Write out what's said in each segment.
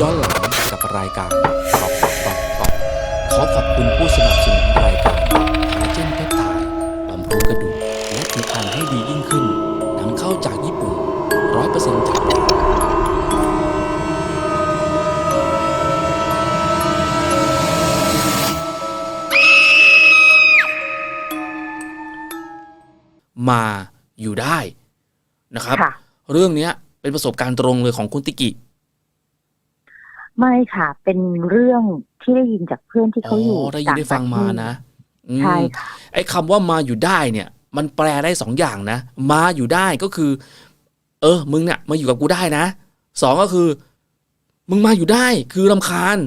ย้อนหลังกับรายการตอบตอบตอบตอบขอขอบคุณผู้สนับสนุนรายการคอลลาเจนเพปไทด์บำรุงกระดูกและผิวพรรณให้ดียิ่งขึ้นนำเข้าจากญี่ปุ่นร้อยเปอร์เซ็นต์จากแดนมาอยู่ได้นะครับค่ะเรื่องเนี้ยเป็นประสบการณ์ตรงเลยของคุณติกิ ไม่ค่ะ เป็นเรื่องที่ได้ยินจากเพื่อนที่เขาอยู่ได้ยินได้ฟังมานะอืมใช่ค่ะไอ้คำว่ามาอยู่ได้เนี่ย มันแปลได้สองอย่างนะ มาอยู่ได้ก็คือ เออ มึงเนี่ยมาอยู่กับกูได้นะสองก็คือ มึงมาอยู่ได้คือรำคาญ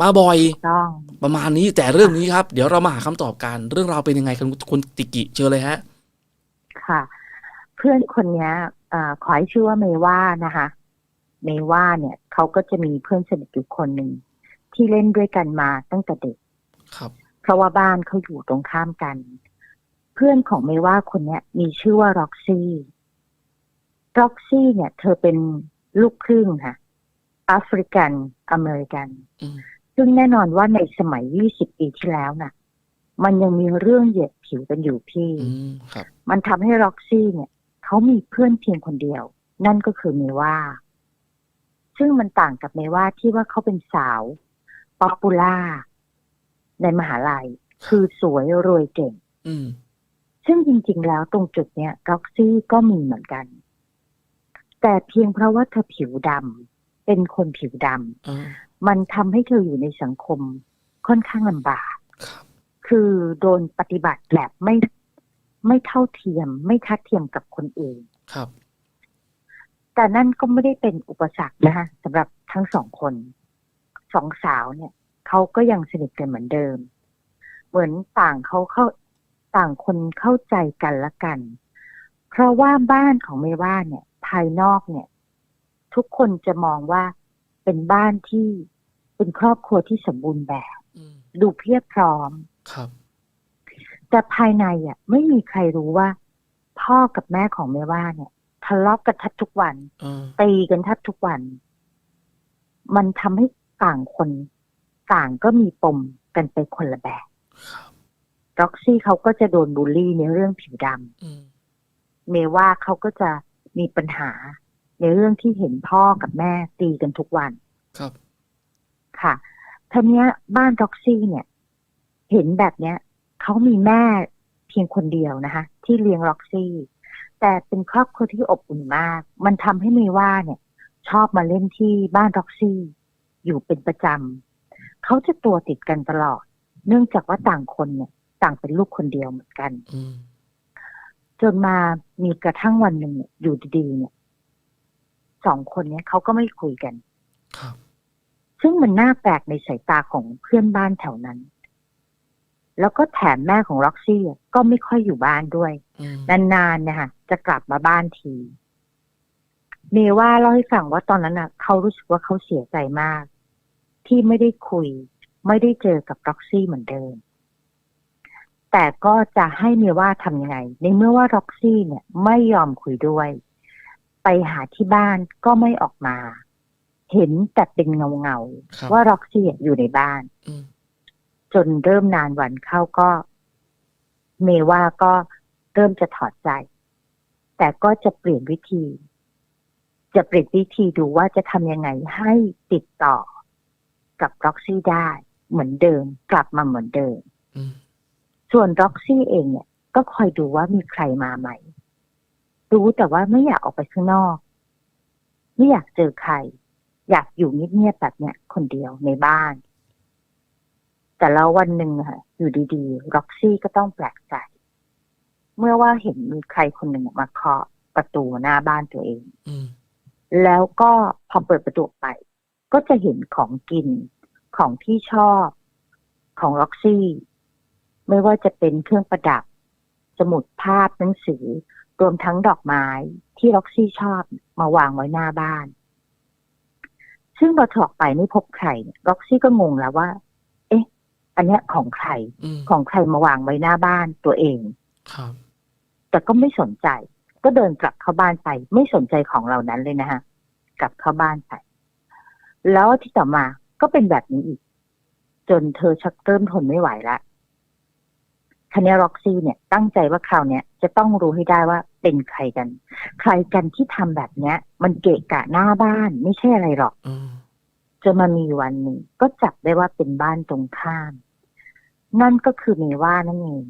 มาบ่อยต้องประมาณนี้แต่เรื่องนี้ครับ เดี๋ยวเรามาหาคำตอบกัน เรื่องราวเป็นยังไงคุณคุณติกิเชิญเลยฮะ ค่ะ เพื่อนคนเนี้ยเอ่อขอให้ชื่อว่าเมว่านะคะ เมว่าเนี่ยเขาก็จะมีเพื่อนสนิทอยู่คนหนึ่งที่เล่นด้วยกันมาตั้งแต่เด็ก ครับ เพราะว่าบ้านเขาอยู่ตรงข้ามกัน เพื่อนของเมว่าคนเนี้ย มีชื่อว่าร็อกซี่ร็อกซี่เนี่ย เธอเป็นลูกครึ่งค่ะแอฟริกันอเมริกันอืมซึ่งแน่นอนว่าในสมัย 20 ปีที่แล้วน่ะ มันยังมีเรื่องเหยียดผิวกันอยู่พี่อืมครับมันทำให้ร็อกซี่เนี่ย เขามีเพื่อนเพียงคนเดียว นั่นก็คือเมว่า ซึ่งมันต่างกับเมว่าที่ว่าเขาเป็นสาวป๊อปปูล่าในมหาลัย คือสวยรวยเก่งอืมซึ่งจริง ๆ แล้วตรงจุดเนี้ยร็อกซี่ก็มีเหมือนกัน แต่เพียงเพราะว่าเธอผิวดำเป็นคนผิวดำอ่ามันทำให้เธออยู่ในสังคมค่อนข้างลำบากครับคือโดนปฏิบัติแบบไม่ไม่เท่าเทียม ไม่ทัดเทียมกับคนอื่นครับ แต่นั่นก็ไม่ได้เป็นอุปสรรคนะคะสำหรับทั้งสองคนสองสาวเนี่ยเขาก็ยังสนิทกันเหมือนเดิม เหมือนต่างเขาเข้าต่างคนเข้าใจกันละกัน เพราะว่าบ้านของเมว่าเนี่ย ภายนอกเนี่ย ทุกคนจะมองว่าเป็นบ้านที่เป็นครอบครัวที่สมบูรณ์แบบอืมดูเพียบพร้อมครับ แต่ภายในอะ ไม่มีใครรู้ว่า พ่อกับแม่ของเมว่าเนี่ย ทะเลาะกันแทับทุกวันอ่าตีกันแทบทุกวัน มันทำให้ต่างคนต่างก็มีปมกันไปคนละแบบครับร็อกซี่เขาก็จะโดนบูลลี่ในเรื่องผิวดอืมำเมว่าเขาก็จะมีปัญหาในเรื่องที่เห็นพ่อกับแม่ตีกันทุกวัน ครับ ค่ะทีเนี้ยบ้านร็อกซี่เนี่ย เห็นแบบเนี้ยเขามีแม่เพียงคนเดียวนะคะ ที่เลี้ยงร็อกซี่ แต่เป็นครอบครัวที่อบอุ่นมาก มันทำให้เมว่าเนี่ย ชอบมาเล่นที่บ้านร็อกซี่ อยู่เป็นประจำเขาจะตัวติดกันตลอด เนื่องจากว่าต่างคนเนี่ย ต่างเป็นลูกคนเดียวเหมือนกันอืมจนมามีกระทั่งวันหนึ่งเนี่ยอยู่ดีๆเนี่ยสองคนเนี้ยเขาก็ไม่คุยกัน ครับ ซึ่งมันน่าแปลกในสายตาของเพื่อนบ้านแถวนั้น แล้วก็แถมแม่ของร็อกซี่อะก็ไม่ค่อยอยู่บ้านด้วยอืมนานๆเนี่ยค่ะ จะกลับมาบ้านที เมว่าเล่าให้ฟังว่าตอนนั้นน่ะ เขารู้สึกว่าเขาเสียใจมาก ที่ไม่ได้คุย ไม่ได้เจอกับร็อกซี่เหมือนเดิม แต่ก็จะให้เมว่าทำยังไง ในเมื่อว่าร็อกซี่เนี่ย ไม่ยอมคุยด้วย ไปหาที่บ้านก็ไม่ออกมา เห็นแต่เป็นเงาเงาๆครับว่าร็อกซี่อยู่ในบ้านอืม จนเริ่มนานวันเข้าก็ เมว่าก็เริ่มจะถอดใจ แต่ก็จะเปลี่ยนวิธี จะเปลี่ยนวิธีดูว่าจะทำยังไงให้ติดต่อกับร็อกซี่ได้เหมือนเดิม กลับมาเหมือนเดิมอืมส่วนร็อกซี่เองเนี่ย ก็คอยดูว่ามีใครมาใหม่รู้แต่ว่าไม่อยากออกไปข้างนอก ไม่อยากเจอใคร อยากอยู่เงียบๆแบบเนี้ยคนเดียวในบ้าน แต่แล้ววันหนึ่งอะค่ะอยู่ดีๆร็อกซี่ก็ต้องแปลกใจ เมื่อว่าเห็นมีใครคนหนึ่งมาเคาะประตูหน้าบ้านตัวเองอืมแล้วก็พอเปิดประตูออกไป ก็จะเห็นของกินของที่ชอบของล็อกซี่ ไม่ว่าจะเป็นเครื่องประดับ สมุดภาพหนังสือ รวมทั้งดอกไม้ที่ล็อกซี่ชอบมาวางไว้หน้าบ้าน ซึ่งพอถอดไปไม่พบใครล็อกซี่ก็งงแล้วว่าเอ๊ะอันเนี้ยของใครอืมของใครมาวางไว้หน้าบ้านตัวเองครับแต่ก็ไม่สนใจ ก็เดินกลับเข้าบ้านไป ไม่สนใจของเหล่านั้นเลยนะฮะ กลับเข้าบ้านไปแล้วอาที่ต่อมาก็เป็นแบบนี้อีก จนเธอชักเริ่มทนไม่ไหวละคันนี้ร็อกซี่เนี่ย ตั้งใจว่าคราวเนี้ยจะต้องรู้ให้ได้ว่าเป็นใครกัน ใครกันที่ทำแบบเนี้ย มันเกะกะหน้าบ้าน ไม่ใช่อะไรหรอกอืมจนมามีวันหนึ่งก็จับได้ว่าเป็นบ้านตรงข้าม นั่นก็คือเมว่านั่นเอง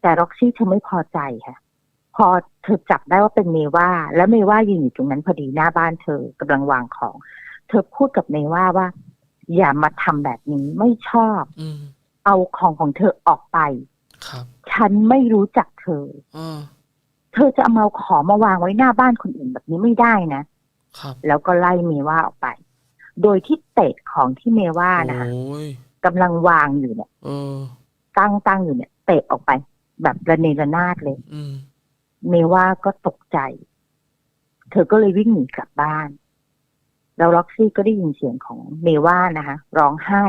แต่ร็อกซี่เธอไม่พอใจค่ะ พอเธอจับได้ว่าเป็นเมว่าแล้วเมว่ายืนอยู่ตรงนั้นพอดีหน้าบ้านเธอกำลังวางของ เธอพูดกับเมว่าว่า อย่ามาทำแบบนี้ไม่ชอบอืมเอาของของเธอออกไปครับ ฉันไม่รู้จักเธออ่าเธอจะเอามาของมาวางไว้หน้าบ้านคนอื่นแบบนี้ไม่ได้นะครับ แล้วก็ไล่เมว่าออกไป โดยที่เตะของที่เมว่านะคะโอ้ย กำลังวางอยู่เนี่ยเออตั้งตั้งอยู่เนี่ย เตะออกไป แบบระเนระนาดเลยอืมเมว่าก็ตกใจ เธอก็เลยวิ่งหนีกลับบ้าน แล้วล็อกซี่ก็ได้ยินเสียงของเมว่านะคะร้องไห้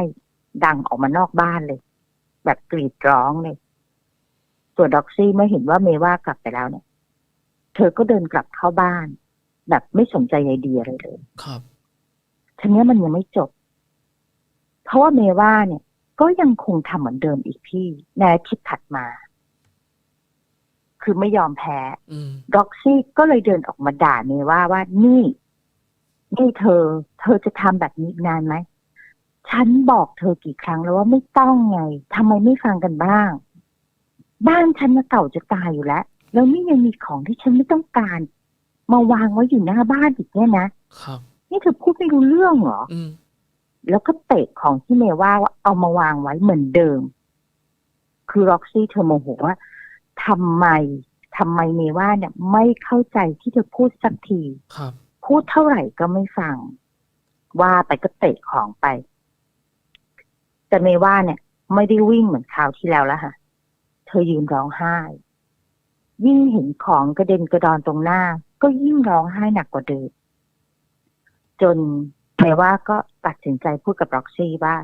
ดังออกมานอกบ้านเลย แบบกรีดร้องเลย ส่วนด็อกซี่เมื่อเห็นว่าเมว่ากลับไปแล้วเนี่ย เธอก็เดินกลับเข้าบ้าน แบบไม่สนใจใยดีอะไรเลย ครับทีนี้มันยังไม่จบ เพราะว่าเมว่าเนี่ย ก็ยังคงทำเหมือนเดิมอีกพี่ในอาทิตย์ถัดมา คือไม่ยอมแพ้อืมร็อกซี่ก็เลยเดินออกมาด่าเมว่าว่านี่ นี่เธอ เธอจะทำแบบนี้อีกนานไหมฉันบอกเธอกี่ครั้งแล้วว่าไม่ต้องไงทำไมไม่ฟังกันบ้าง บ้านฉันน่ะเก่าจะตายอยู่แล้ว แล้วนี่ยังมีของที่ฉันไม่ต้องการ มาวางไว้อยู่หน้าบ้านอีกเนี่ยนะครับ นี่เธอพูดไม่รู้เรื่องเหรออืม แล้วก็เตะของที่เมว่าว่าเอามาวางไว้เหมือนเดิม คือร็อกซี่เธอโมโหว่าทำไมทำไมเมว่าเนี่ยไม่เข้าใจที่เธอพูดสักทีครับพูดเท่าไหร่ก็ไม่ฟัง ว่าไปก็เตะของไป แต่เมว่าเนี่ย ไม่ได้วิ่งเหมือนคราวที่แล้วแล้วค่ะ เธอยืนร้องไห้ ยิ่งเห็นของกระเด็นกระดอนตรงหน้า ก็ยิ่งร้องไห้หนักกว่าเดิมจน เมว่าก็ตัดสินใจพูดกับร็อกซี่ว่า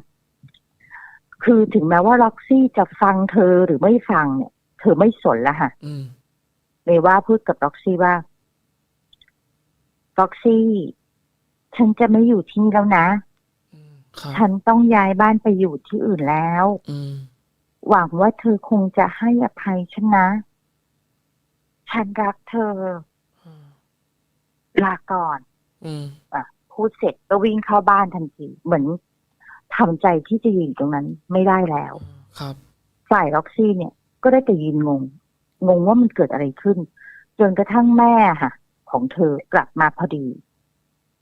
คือถึงแม้ว่าร็อกซี่จะฟังเธอหรือไม่ฟังเนี่ย เธอไม่สนแล้วค่ะอืมเมว่าพูดกับร็อกซี่ว่าร็อกซี่ ฉันจะไม่อยู่ที่นี่แล้วนะอืมครับฉันต้องย้ายบ้านไปอยู่ที่อื่นแล้วอืมหวังว่าเธอคงจะให้อภัยฉันนะ ฉันรักเธออืมลาก่อนอืมอะ พูดเสร็จก็วิ่งเข้าบ้านทันทีเหมือนทำใจที่จะยืนตรงนั้นไม่ได้แล้ว ครับฝ่ายล็อกซี่เนี่ย ก็ได้แต่ยืนงง งงว่ามันเกิดอะไรขึ้น จนกระทั่งแม่ค่ะ ของเธอกลับมาพอดี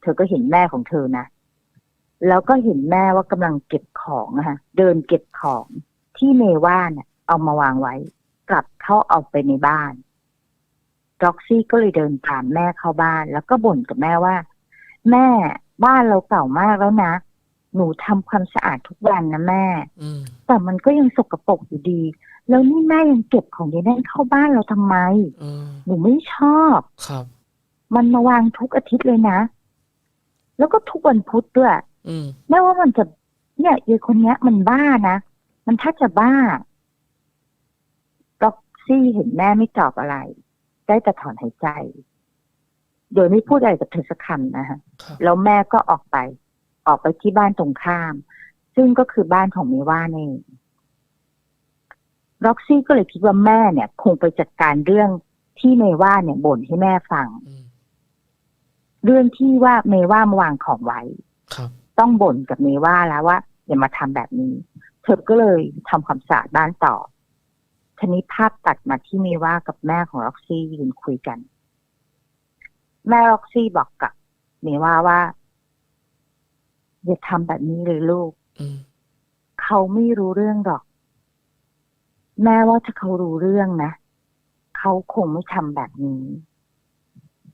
เธอก็เห็นแม่ของเธอนะแล้วก็เห็นแม่ว่ากำลังเก็บของอะค่ะเดินเก็บของที่เมว่าเนี่ยเอามาวางไว้ กลับเข้าเอาไปในบ้านร็อกซี่ก็เลยเดินตามแม่เข้าบ้าน แล้วก็บ่นกับแม่ว่า แม่บ้านเราเก่ามากแล้วนะ หนูทำความสะอาดทุกวันนะแม่อืมแต่มันก็ยังสกปรกอยู่ดี แล้วนี่แม่ยังเก็บของยายแน่นเข้าบ้านเราทำไมอืมหนูไม่ชอบครับ มันมาวางทุกอาทิตย์เลยนะ แล้วก็ทุกวันพุธด้วยอืมแม่ว่ามันจะเนี่ยยายคนเนี้ย มันบ้านะมันถ้าจะบ้าล็อกซี่เห็นแม่ไม่ตอบอะไร ได้แต่ถอนหายใจ โดยไม่พูดอะไรกับเธอสักคำนะคะครับแล้วแม่ก็ออกไป ออกไปที่บ้านตรงข้าม ซึ่งก็คือบ้านของเมว่าเองร็อกซี่ก็เลยคิดว่าแม่เนี่ย คงไปจัดการเรื่องที่เมว่าเนี่ยบ่นให้แม่ฟังอืมเรื่องที่ว่าเมว่ามาวางของไว้ครับต้องบ่นกับเมว่าแล้วว่าอย่ามาทำแบบนี้ เธอก็เลยทำความสะอาดบ้านต่อทีนี้ภาพตัดมาที่เมว่ากับแม่ของร็อกซี่ยืนคุยกัน แม่ร็อกซี่บอกกับเมว่าว่า อย่าทำแบบนี้เลยลูกอืมเขาไม่รู้เรื่องหรอก แม่ว่าถ้าเขารู้เรื่องนะเขาคงไม่ทำแบบนี้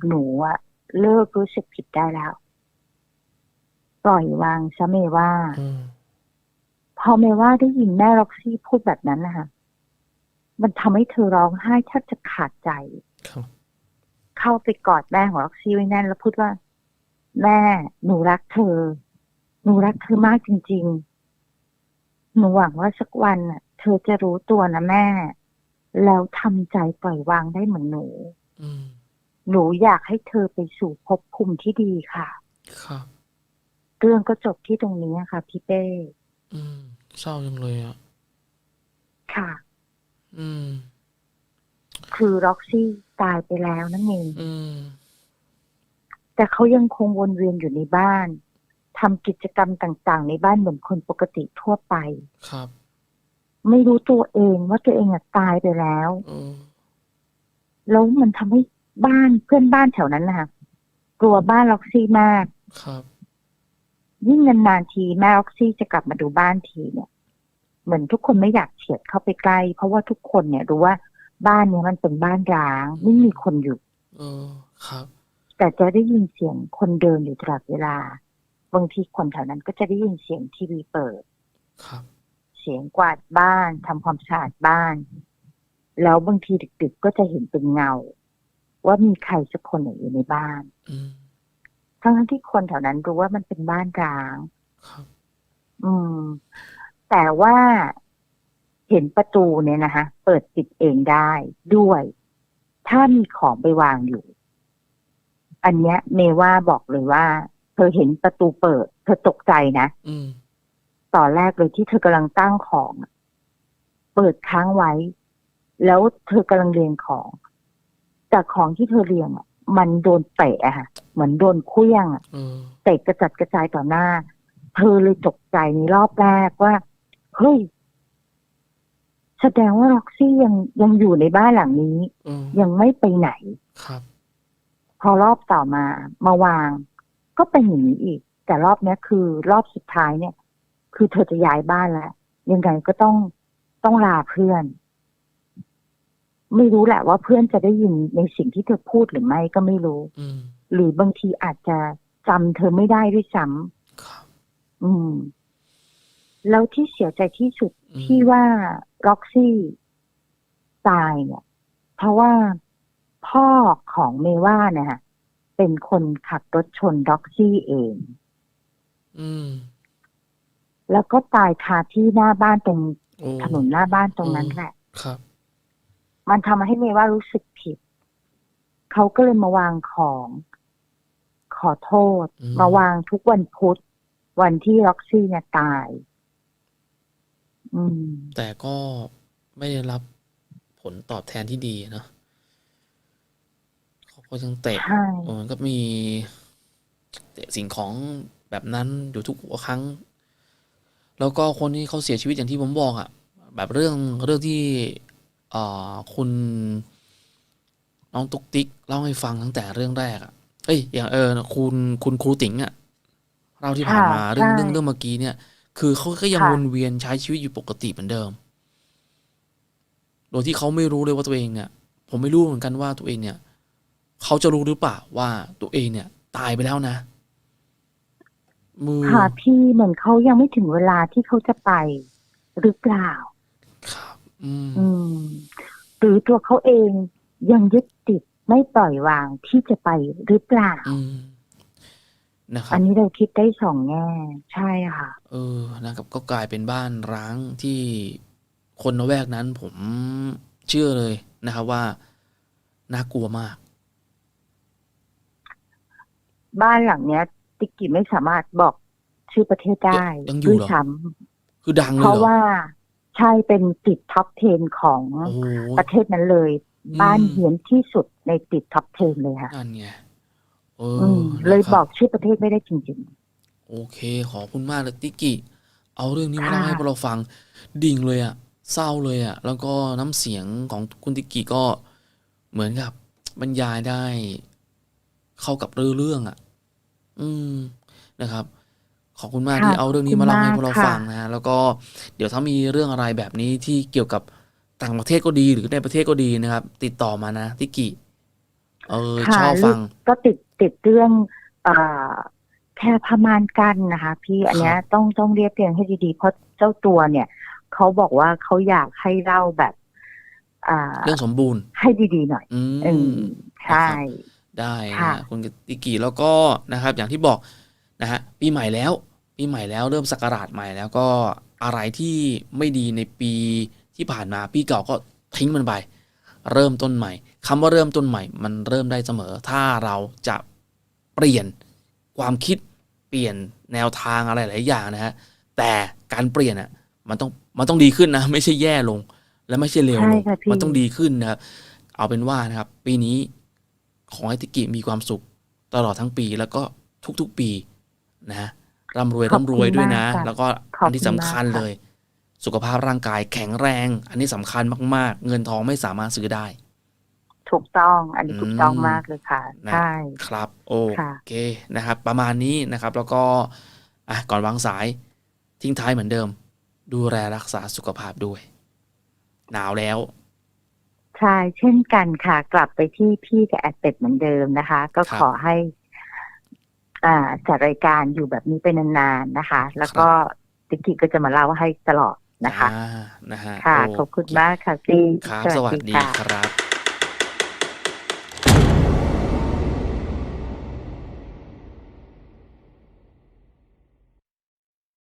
หนูอะเลิกรู้สึกผิดได้แล้ว ปล่อยวางซะเมว่าอืมพอเมว่าได้ยินแม่ล็อกซี่พูดแบบนั้นนะคะมันทำให้เธอร้องไห้แทบจะขาดใจครับ เข้าไปกอดแม่ของล็อกซี่ไว้แน่นแล้วพูดว่า แม่หนูรักเธอ หนูรักเธอมากจริง ๆ หนูหวังว่าสักวันน่ะเธอจะรู้ตัวนะแม่ แล้วทำใจปล่อยวางได้เหมือนหนูอืมหนูอยากให้เธอไปสู่ภพภูมิที่ดีค่ะ ครับ เรื่องก็จบที่ตรงนี้ค่ะ พี่เป้อืม เศร้าจังเลยอะค่ะ อืม คือร็อกซี่ตายไปแล้วนั่นเองอืมแต่เขายังคงวนเวียนอยู่ในบ้านทำกิจกรรมต่างๆ ในบ้านเหมือนคนปกติทั่วไป ครับ ไม่รู้ตัวเองว่าตัวเองอะตายไปแล้วเออแล้วมันทำให้บ้านเพื่อนบ้านแถวนั้นนะคะกลัวบ้านล็อกซี่มาก ครับ ยิ่งนานๆทีแม่ล็อกซี่จะกลับมาดูบ้านทีเนี่ย เหมือนทุกคนไม่อยากเฉียดเข้าไปใกล้ เพราะว่าทุกคนเนี่ยรู้ว่า บ้านเนี้ยมันเป็นบ้านร้างไม่มีคนอยู่เออครับ แต่จะได้ยินเสียงคนเดินอยู่ตลอดเวลา บางทีคนแถวนั้นก็จะได้ยินเสียงทีวีเปิด ครับ เสียงกวาดบ้านทำความสะอาดบ้าน แล้วบางทีดึกๆก็จะเห็นเป็นเงา ว่ามีใครสักคนอยู่ในบ้านอืมทั้งๆที่คนแถวนั้นรู้ว่ามันเป็นบ้านร้าง ครับ อืม แต่ว่า เห็นประตูเนี่ยนะคะเปิดปิดเองได้ด้วย ถ้ามีของไปวางอยู่ อันเนี้ย เมว่าบอกเลยว่า เธอเห็นประตูเปิด เธอตกใจนะอืมตอนแรกเลยที่เธอกำลังตั้งของอะเปิดค้างไว้ แล้วเธอกำลังเรียงของ แต่ของที่เธอเรียงอะมันโดนเตะอะค่ะ เหมือนโดนเคลี้ยงอะเออเตะกระจัดกระจายต่อหน้า เธอเลยตกใจในรอบแรกว่า เฮ้ย แสดงว่าล็อกซี่ยังยังอยู่ในบ้านหลังนี้เออยังไม่ไปไหนครับ พอรอบต่อมามาวาง ก็เป็นอย่างนี้อีก แต่รอบเนี้ยคือรอบสุดท้ายเนี่ย คือเธอจะย้ายบ้านแล้วยังไงก็ต้องต้องลาเพื่อน ไม่รู้แหละว่าเพื่อนจะได้ยินในสิ่งที่เธอพูดหรือไม่ก็ไม่รู้อืมหรือบางทีอาจจะจำเธอไม่ได้ด้วยซ้ำครับอืม แล้วที่เสียใจที่สุดอืมที่ว่า ร็อกซี่ตายเนี่ย เพราะว่าพ่อของเมว่าเนี่ยฮะเป็นคนขับรถชนร็อกซี่เอง อืม แล้วก็ตายคาที่หน้าบ้านตรงโอ้ถนนหน้าบ้านตรงนั้นแหละ ครับ มันทำให้เมว่ารู้สึกผิด เขาก็เลยมาวางของ ขอโทษอืมมาวางทุกวันพุธวันที่ร็อกซี่เนี่ยตาย อืม แต่ก็ไม่ได้รับผลตอบแทนที่ดีเนอะเขาก็ยังเตะใช่ เออก็มีเตะสิ่งของแบบนั้นอยู่ทุกครั้ง แล้วก็คนที่เขาเสียชีวิตอย่างที่ผมบอกอะแบบเรื่องเรื่องที่เอ่อคุณ น้องตุ๊กติ๊กเล่าให้ฟังตั้งแต่เรื่องแรกอะเอ้ยอย่างเออคุณคุณครูติ๋งอะเล่าที่ผ่านมาค่ะเรื่องใช่เรื่องเรื่องเมื่อกี้เนี่ย คือเขาก็ยังค่ะ วนเวียนใช้ชีวิตอยู่ปกติเหมือนเดิม โดยที่เขาไม่รู้เลยว่าตัวเองเนี่ย ผมไม่รู้เหมือนกันว่าตัวเองเนี่ย เขาจะรู้หรือเปล่าว่าตัวเองเนี่ย ตายไปแล้วนะ มือค่ะพี่เหมือนเขายังไม่ถึงเวลาที่เขาจะไปหรือเปล่า ครับ อืม อืม หรือตัวเขาเองยังยึดติดไม่ปล่อยวางที่จะไปหรือเปล่า อืม นะครับอันนี้เราคิดได้สองแง่ ใช่ค่ะ เออ นะครับ ก็กลายเป็นบ้านร้างที่คนละแวกนั้นผมเชื่อเลยนะครับว่า น่ากลัวมาก บ้านหลังเนี้ย ติกกี้ไม่สามารถบอกชื่อประเทศได้ยังอยู่ด้วยเหรอ ซ้คือดังำเลเพยราะเหรอ ว่าใช่เป็นติดท็อป 10 ของโอ้โห ประเทศนั้นเลย อืม บ้านเหียนที่สุดในติดท็อป 10 เลยค่ะ นั่นไง เออือมเลยนะครับบอกชื่อประเทศไม่ได้จริง โอเค ขอบคุณมากเลยติกกี้เอาเรื่องนี้มาค่ะ เล่าให้พวกเราฟัง ดิ่งเลยอะเศร้าเลยอะแล้วก็น้ำเสียงของคุณติกกี้ก็เหมือนกับบรรยายได้ เข้ากับเรื่องเรื่องอะอืมนะครับ ขอบคุณมากค่ะที่เอาเรื่องนี้มาเล่าให้ขอบพคุวกณเรามากฟังนะฮะแล้วก็เดี๋ยวถ้ามีเรื่องอะไรแบบนี้ที่เกี่ยวกับต่างประเทศก็ดีหรือในประเทศก็ดีนะครับ ติดต่อมานะติกกี้ เออค่ะชอบฟังก็ติดติดเรื่องเอ่อแค่พมานกันนะคะ พี่อันเนี้ยครับต้องต้องเรียบเรียงให้ดีๆ เพราะเจ้าตัวเนี่ย เขาบอกว่าเขาอยากให้เล่าแบบอ่าเรื่องสมบูรณ์ ให้ดีๆหน่อย อือืม มใช่ ได้นะค่ะฮะคุณติกิแล้วก็นะครับ อย่างที่บอกนะฮะปีใหม่แล้ว ปีใหม่แล้วเริ่มศักราชใหม่แล้วก็อะไรที่ไม่ดีในปีที่ผ่านมาปีเก่าก็ทิ้งมันไป เริ่มต้นใหม่ คำว่าเริ่มต้นใหม่ มันเริ่มได้เสมอ ถ้าเราจะเปลี่ยนความคิดเปลี่ยนแนวทางอะไรหลายอย่างนะฮะแต่การเปลี่ยนอะมันต้องมันต้องดีขึ้นนะ ไม่ใช่แย่ลง และไม่ใช่เร็วลใช่งค่ะพี่มันต้องดีขึ้นนะครับเอาเป็นว่านะครับ ปีนี้ขอให้ติกิมีความสุขตลอดทั้งปีแล้วก็ทุกๆปีนะร่ำรวยขอบคุณร่ำรวยด้วยนะมากค่ะแล้วก็ขอบคุณอันที่สำคัญมากค่ะเลย สุขภาพร่างกายแข็งแรง อันนี้สำคัญมาก ๆ เงินทองไม่สามารถซื้อได้ ถูกต้องอันนี้อืมถูกต้องมากเลยค่ะนะใช่ครับโอค่ะเคนะครับ ประมาณนี้นะครับ แล้วก็อะก่อนวางสายทิ้งท้ายเหมือนเดิม ดูแลรักษาสุขภาพด้วย หนาวแล้วใช่เช่นกันค่ะ กลับไปที่พี่กับแอดเป็ดเหมือนเดิมนะคะ ก็ครับขอให้ อ่าจัดรายการอยู่แบบนี้ไปนานๆนะคะ แล้วก็ติ๊กกี้ก็จะมาเล่าให้ตลอดนะคะอ่านะฮะค่ะโขอบคุณมากค่ะพี่ครับ สวัสดีค่ะครับ